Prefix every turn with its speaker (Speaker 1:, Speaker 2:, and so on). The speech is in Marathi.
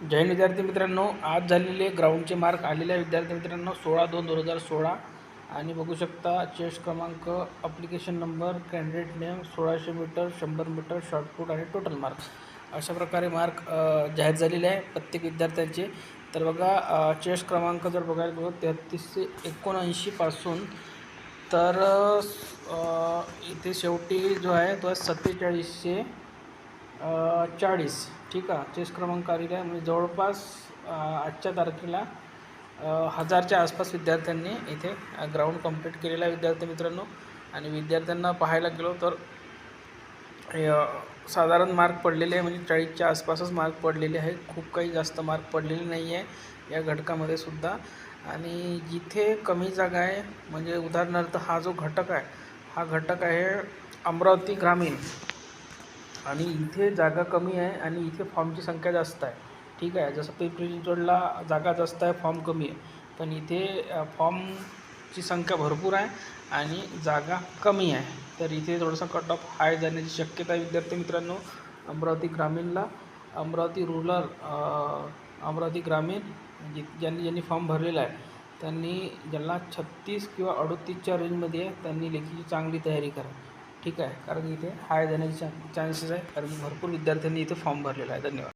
Speaker 1: जय विद्यार्थी मित्रांनो आज झालेले ग्राउंडचे मार्क आलेले आहे विद्यार्थी मित्रांनो सोळा दोन दोन हजार सोळा. आणि बघू शकता चेस क्रमांक अप्लिकेशन नंबर कॅन्डिडेट नेम सोळाशे मीटर शंभर मीटर शॉर्टपुट आणि टोटल मार्क अशा प्रकारे मार्क जाहीर झालेले आहे प्रत्येक विद्यार्थ्यांचे. तर बघा चेस्ट चेस क्रमांक जर बघायला गेलो तेहतीसशे एकोणऐंशीपासून तर इथे शेवटी जो आहे तो आहे सत्तेचाळीसशे चाळीस. ठीक आहे? चेस क्रमांक आलेला आहे. म्हणजे जवळपास आजच्या तारखेला हजारच्या आसपास विद्यार्थ्यांनी इथे ग्राउंड कंप्लीट केलेला आहे विद्यार्थी मित्रांनो. आणि विद्यार्थ्यांना पाहायला गेलो तर हे, साधारण मार्क पडलेले आहे. म्हणजे चाळीसच्या आसपासच मार्क पडलेले आहे खूप काही जास्त मार्क पडलेले नाही आहे या घटकामध्ये सुद्धा. आणि जिथे कमी जागा आहे म्हणजे उदाहरणार्थ हा जो घटक आहे हा घटक आहे अमरावती ग्रामीण. आणि इथे जागा कमी आहे आणि इथे फॉर्मची संख्या जास्त आहे. ठीक आहे? जसं पिंपरी चिंचवडला जागा जास्त आहे फॉर्म कमी आहे. पण इथे फॉर्मची संख्या भरपूर आहे आणि जागा कमी आहे. तर इथे थोडंसं कट ऑफ हाय जाण्याची शक्यता आहे विद्यार्थी मित्रांनो. अमरावती ग्रामीणला अमरावती रुरल अमरावती ग्रामीण जि ज्यांनी ज्यांनी फॉर्म भरलेला आहे त्यांनी ज्यांना छत्तीस किंवा अडतीसच्या रेंजमध्ये आहे त्यांनी लेखीची चांगली तयारी करा. ठीक आहे. कारण इथे हाय जाण्याचे चान्सेस आहे कारण भरपूर विद्यार्थ्यांनी इथे फॉर्म भरलेला आहे. धन्यवाद.